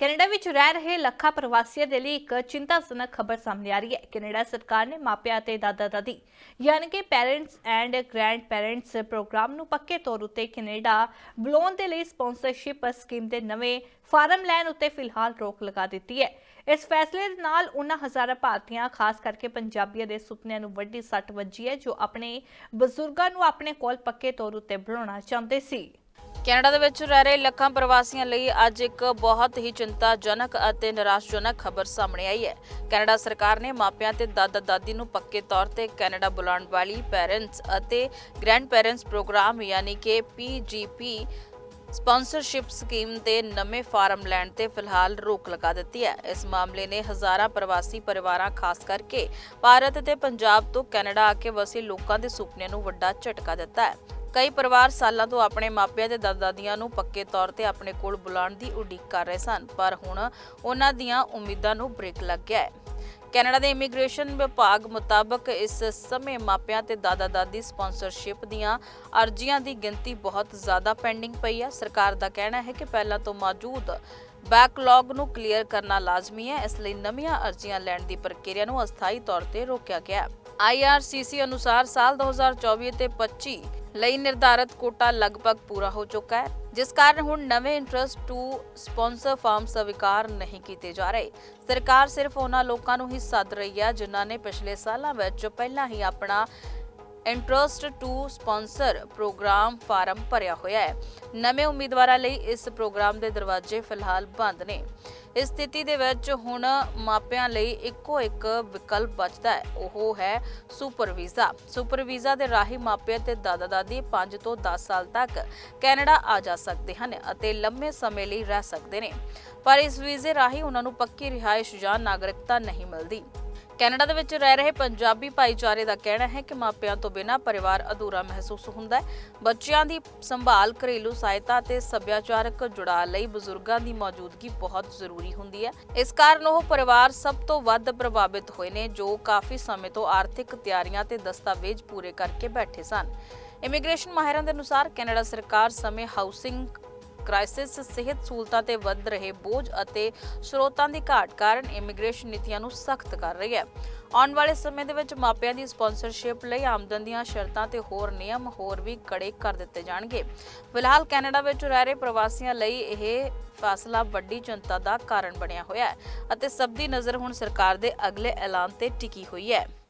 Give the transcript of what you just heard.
Canada ਵਿੱਚ ਰਹਿ ਰਹੇ ਲੱਖਾਂ ਪ੍ਰਵਾਸੀਆਂ ਦੇ ਲਈ ਇੱਕ ਚਿੰਤਾਜਨਕ ਖਬਰ ਸਾਹਮਣੇ ਆ ਰਹੀ ਹੈ। ਕੈਨੇਡਾ ਸਰਕਾਰ ਨੇ ਮਾਪਿਆਂ ਅਤੇ ਦਾਦਾ ਦਾਦੀ ਯਾਨੀ ਕਿ parents and grand parents programme ਨੂੰ ਪੱਕੇ ਤੌਰ ਉੱਤੇ ਕੈਨੇਡਾ ਬੁਲਾਉਣ ਦੇ ਲਈ ਸਪਾਂਸਰਸ਼ਿਪ ਸਕੀਮ ਦੇ ਨਵੇਂ ਫਾਰਮ ਲੈਣ ਉੱਤੇ ਫਿਲਹਾਲ ਰੋਕ ਲਗਾ ਦਿੱਤੀ ਹੈ। ਇਸ ਫੈਸਲੇ ਦੇ ਨਾਲ ਉਹਨਾਂ ਹਜ਼ਾਰਾਂ ਭਾਰਤੀਆਂ, ਖਾਸ ਕਰਕੇ ਪੰਜਾਬੀਆਂ ਦੇ ਸੁਪਨਿਆਂ ਨੂੰ ਵੱਡੀ ਸੱਟ ਵੱਜੀ ਹੈ, ਜੋ ਆਪਣੇ ਬਜ਼ੁਰਗਾਂ ਨੂੰ ਆਪਣੇ ਕੋਲ ਪੱਕੇ ਤੌਰ ਉੱਤੇ ਬੁਲਾਉਣਾ ਚਾਹੁੰਦੇ ਸੀ। ਕੈਨੇਡਾ ਦੇ ਵਿੱਚ ਰਹਿ ਰਹੇ ਲੱਖਾਂ ਪ੍ਰਵਾਸੀਆਂ ਲਈ ਅੱਜ ਇੱਕ ਬਹੁਤ ਹੀ ਚਿੰਤਾਜਨਕ ਅਤੇ ਨਿਰਾਸ਼ਜਨਕ ਖਬਰ ਸਾਹਮਣੇ ਆਈ ਹੈ। ਕੈਨੇਡਾ ਸਰਕਾਰ ਨੇ ਮਾਪਿਆਂ ਤੇ ਦਾਦਾ ਦਾਦੀ ਨੂੰ ਪੱਕੇ ਤੌਰ ਤੇ ਕੈਨੇਡਾ ਬੁਲਾਉਣ ਵਾਲੀ ਪੈਰੈਂਟਸ ਅਤੇ ਗ੍ਰੈਂਡ ਪੈਰੈਂਟਸ ਪ੍ਰੋਗਰਾਮ ਯਾਨੀ ਕਿ ਪੀਜੀਪੀ ਸਪਾਂਸਰਸ਼ਿਪ ਸਕੀਮ ਦੇ ਨਵੇਂ ਫਾਰਮ ਲੈਣ ਤੇ ਫਿਲਹਾਲ ਰੋਕ ਲਗਾ ਦਿੱਤੀ ਹੈ। ਇਸ ਮਾਮਲੇ ਨੇ ਹਜ਼ਾਰਾਂ ਪ੍ਰਵਾਸੀ ਪਰਿਵਾਰਾਂ, ਖਾਸ ਕਰਕੇ ਭਾਰਤ ਤੇ ਪੰਜਾਬ ਤੋਂ ਕੈਨੇਡਾ ਆ ਕੇ ਵਸੇ ਲੋਕਾਂ ਦੇ ਸੁਪਨਿਆਂ ਨੂੰ ਵੱਡਾ ਝਟਕਾ ਦਿੱਤਾ ਹੈ। ਕਈ ਪਰਿਵਾਰ ਸਾਲਾਂ ਤੋਂ ਆਪਣੇ ਮਾਪਿਆਂ ਤੇ ਦਾਦਾ-ਦਾਦੀਆਂ ਨੂੰ ਪੱਕੇ ਤੌਰ ਤੇ ਆਪਣੇ ਕੋਲ ਬੁਲਾਉਣ ਦੀ ਉਡੀਕ ਕਰ ਰਹੇ ਸਨ, ਪਰ ਹੁਣ ਉਹਨਾਂ ਦੀਆਂ ਉਮੀਦਾਂ ਨੂੰ ਬ੍ਰੇਕ ਲੱਗ ਗਿਆ ਹੈ। ਕੈਨੇਡਾ ਦੇ ਇਮੀਗ੍ਰੇਸ਼ਨ ਵਿਭਾਗ ਮੁਤਾਬਕ ਇਸ ਸਮੇਂ ਮਾਪਿਆਂ ਤੇ ਦਾਦਾ-ਦਾਦੀ ਸਪਾਂਸਰਸ਼ਿਪ ਦੀਆਂ ਅਰਜ਼ੀਆਂ ਦੀ ਗਿਣਤੀ ਬਹੁਤ ਜ਼ਿਆਦਾ ਪੈਂਡਿੰਗ ਪਈ ਹੈ। ਸਰਕਾਰ ਦਾ ਕਹਿਣਾ ਹੈ ਕਿ ਪਹਿਲਾਂ ਤੋਂ ਮੌਜੂਦ ਬੈਕਲੌਗ ਨੂੰ ਕਲੀਅਰ ਕਰਨਾ ਲਾਜ਼ਮੀ ਹੈ। ਇਸ ਲਈ ਨਵੀਆਂ ਅਰਜ਼ੀਆਂ ਲੈਣ ਦੀ ਪ੍ਰਕਿਰਿਆ ਨੂੰ ਅਸਥਾਈ ਤੌਰ ਤੇ ਰੋਕਿਆ ਗਿਆ ਹੈ। IRCC ਅਨੁਸਾਰ ਸਾਲ 2024 ਤੇ 25 ਲਈ ਨਿਰਧਾਰਤ ਕੋਟਾ ਲਗਭਗ ਪੂਰਾ ਹੋ ਚੁੱਕਾ ਹੈ, ਜਿਸ ਕਾਰਨ ਹੁਣ ਨਵੇਂ ਇੰਟਰਸਟ ਟੂ ਸਪਾਂਸਰ ਫਾਰਮ ਸਵੀਕਾਰ ਨਹੀਂ ਕੀਤੇ ਜਾ ਰਹੇ। ਸਰਕਾਰ ਸਿਰਫ ਉਹਨਾਂ ਲੋਕਾਂ ਨੂੰ ਹੀ ਸੱਦ ਰਹੀ ਹੈ ਜਿਨ੍ਹਾਂ ਨੇ ਪਿਛਲੇ ਸਾਲਾਂ ਵਿੱਚ ਪਹਿਲਾਂ ਹੀ ਆਪਣਾ interest to sponsor programme form ਭਰਿਆ ਹੋਇਆ ਹੈ। ਨਵੇਂ ਉਮੀਦਵਾਰਾਂ ਲਈ ਇਸ ਪ੍ਰੋਗਰਾਮ ਦੇ ਦਰਵਾਜ਼ੇ ਫਿਲਹਾਲ ਬੰਦ ਨੇ। ਇਸ ਸਥਿਤੀ ਦੇ ਵਿੱਚ ਹੁਣ ਮਾਪਿਆਂ ਲਈ ਇੱਕੋ ਇੱਕ ਵਿਕਲਪ ਬਚਦਾ ਹੈ। ਉਹ ਹੈ ਸੁਪਰ ਵੀਜ਼ਾ ਸੁਪਰ ਵੀਜ਼ਾ ਦੇ ਰਾਹੀਂ ਮਾਪੇ ਤੇ ਦਾਦਾ ਦਾਦੀ 5 ਤੋਂ 10 ਸਾਲ ਤੱਕ ਕੈਨੇਡਾ ਆ ਜਾ ਸਕਦੇ ਹਨ ਅਤੇ ਲੰਮੇ ਸਮੇਂ ਲਈ ਰਹਿ ਸਕਦੇ ਨੇ। ਪਰ ਇਸ ਵੀਜ਼ੇ ਰਾਹੀਂ ਉਹਨਾਂ ਨੂੰ ਪੱਕੀ ਰਿਹਾਇਸ਼ ਜਾਂ ਨਾਗਰਿਕਤਾ ਨਹੀਂ ਮਿਲਦੀ। ਕੈਨੇਡਾ ਦੇ ਵਿੱਚ ਰਹਿ ਰਹੇ ਪੰਜਾਬੀ ਭਾਈਚਾਰੇ ਦਾ ਕਹਿਣਾ ਹੈ ਕਿ ਮਾਪਿਆਂ ਤੋਂ ਬਿਨਾਂ ਪਰਿਵਾਰ ਅਧੂਰਾ ਮਹਿਸੂਸ ਹੁੰਦਾ ਹੈ। ਬੱਚਿਆਂ ਦੀ ਸੰਭਾਲ, ਘਰੇਲੂ ਸਹਾਇਤਾ ਤੇ ਸੱਭਿਆਚਾਰਕ ਜੁੜਾਅ ਲਈ ਬਜ਼ੁਰਗਾਂ ਦੀ ਮੌਜੂਦਗੀ ਬਹੁਤ ਜ਼ਰੂਰੀ ਹੁੰਦੀ ਹੈ। ਇਸ ਕਾਰਨ ਉਹ ਪਰਿਵਾਰ ਸਭ ਤੋਂ ਵੱਧ ਪ੍ਰਭਾਵਿਤ ਹੋਏ ਨੇ, ਜੋ ਕਾਫੀ ਸਮੇਂ ਤੋਂ ਆਰਥਿਕ ਤਿਆਰੀਆਂ ਤੇ ਦਸਤਾਵੇਜ਼ ਪੂਰੇ ਕਰਕੇ ਬੈਠੇ ਸਨ। ਇਮੀਗ੍ਰੇਸ਼ਨ ਮਾਹਿਰਾਂ ਦੇ ਅਨੁਸਾਰ ਕੈਨੇਡਾ ਸਰਕਾਰ ਸਮੇਂ ਹਾਊਸਿੰਗ ਕ੍ਰਾਈਸਿਸ, ਸਿਹਤ ਸਹੂਲਤਾਂ ਤੇ ਵੱਧ ਰਹੇ ਬੋਝ ਅਤੇ ਸਰੋਤਾਂ ਦੀ ਘਾਟ ਕਾਰਨ ਇਮੀਗ੍ਰੇਸ਼ਨ ਨੀਤੀਆਂ ਨੂੰ ਸਖਤ ਕਰ ਰਹੀ ਹੈ। ਆਉਣ ਵਾਲੇ ਸਮੇਂ ਦੇ ਵਿੱਚ ਮਾਪਿਆਂ ਦੀ ਸਪਾਂਸਰਸ਼ਿਪ ਲਈ ਆਮਦਨ ਦੀਆਂ ਸ਼ਰਤਾਂ ਤੇ ਹੋਰ ਨਿਯਮ ਹੋਰ ਵੀ ਕੜੇ ਕਰ ਦਿੱਤੇ ਜਾਣਗੇ। ਫਿਲਹਾਲ ਕੈਨੇਡਾ ਵਿੱਚ ਰਹਿ ਰਹੇ ਪ੍ਰਵਾਸੀਆਂ ਲਈ ਇਹ ਫਾਸਲਾ ਵੱਡੀ ਚਿੰਤਾ ਦਾ ਕਾਰਨ ਬਣਿਆ ਹੋਇਆ ਹੈ ਅਤੇ ਸਭ ਦੀ ਨਜ਼ਰ ਹੁਣ ਸਰਕਾਰ ਦੇ ਅਗਲੇ ਐਲਾਨ ਤੇ ਟਿਕੀ ਹੋਈ ਹੈ।